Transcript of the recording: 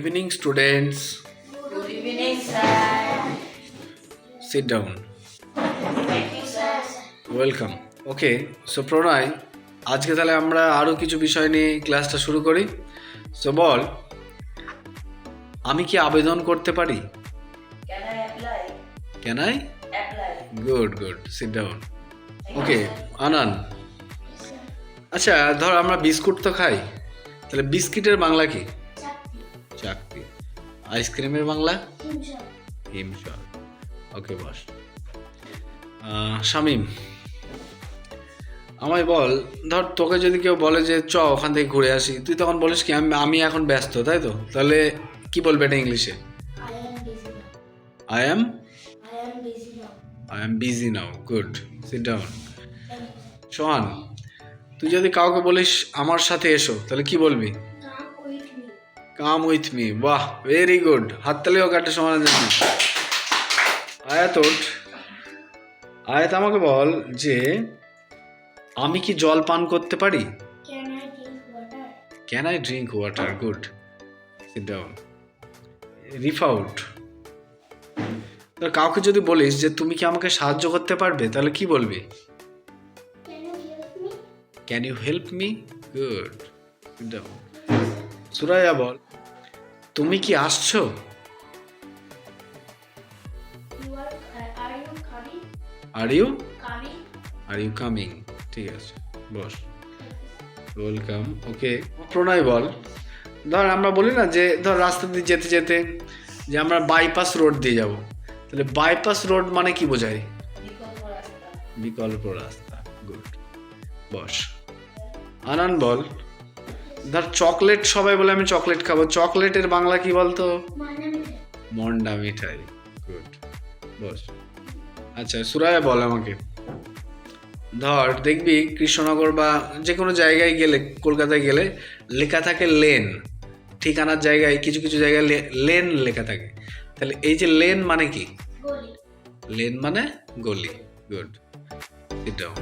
evening, students. Good evening, sir. Sit down. You, sir. Welcome okay so Pranay আজকে তাহলে আমরা আরও কিছু বিষয় নিয়ে ক্লাসটা শুরু করি। সো বল আমি কি আবেদন করতে পারি? Can I apply? Can I good good sit down okay Anan আচ্ছা ধর আমরা বিস্কুট তো খাই। তাহলে বিস্কিটের বাংলা কি? চাকতি আইসক্রিমের বাংলা? হিমশল ওকে বস শামিম আমায় বল ধর তোকে যদি কেউ বলে যে চ ওখান থেকে ঘুরে আসি তুই তখন বলিস কি আমি আমি এখন ব্যস্ত তাই তো? তাহলে কি বলবে এটা ইংলিশে. I am now. I am busy now good sit down Sohan তুই যদি কাউকে বলিস আমার সাথে এসো তাহলে কি বলবি. কাম উইথ মি বাহ ভেরি গুড হাততালি হোক একটা সমানের জন্য। আয়াত আয়াত আমাকে বল যে আমি কি জল পান করতে পারি? Can I drink water? Can I drink water good sit down রিফাউট কাউকে যদি বলিস যে তুমি কি আমাকে সাহায্য করতে পারবে? তাহলে কি বলবি? Can you help me? Can you help me good sit down Suraiya বল, তুমি কি আসছো? Are you? Are you coming ঠিক আছে, বস। ওয়েলকাম ওকে প্রণয় বল। ধর আমরা বলি না যে, ধর রাস্তা দিয়ে যেতে যেতে যে আমরা বাইপাস রোড দিয়ে যাব। তাহলে বাইপাস রোড মানে কি বোঝায়? বিকল্প রাস্তা। গুড বস। আনান বল ধর চকলেট সবাই বলে আমি চকলেট খাব। চকলেটের বাংলা কি বলতো. মন্ডা মিঠাই। Good boss. আচ্ছা সুরায়া বল আমাকে। ধর দেখবি কৃষ্ণনগর বা যে কোনো জায়গায় গেলে কলকাতায় গেলে লেখা থাকে লেন। ঠিকানার জায়গায় কিছু কিছু জায়গায় লেন লেখা থাকে। তাহলে এই যে লেন মানে কি? লেন মানে গলি। গুড এটাও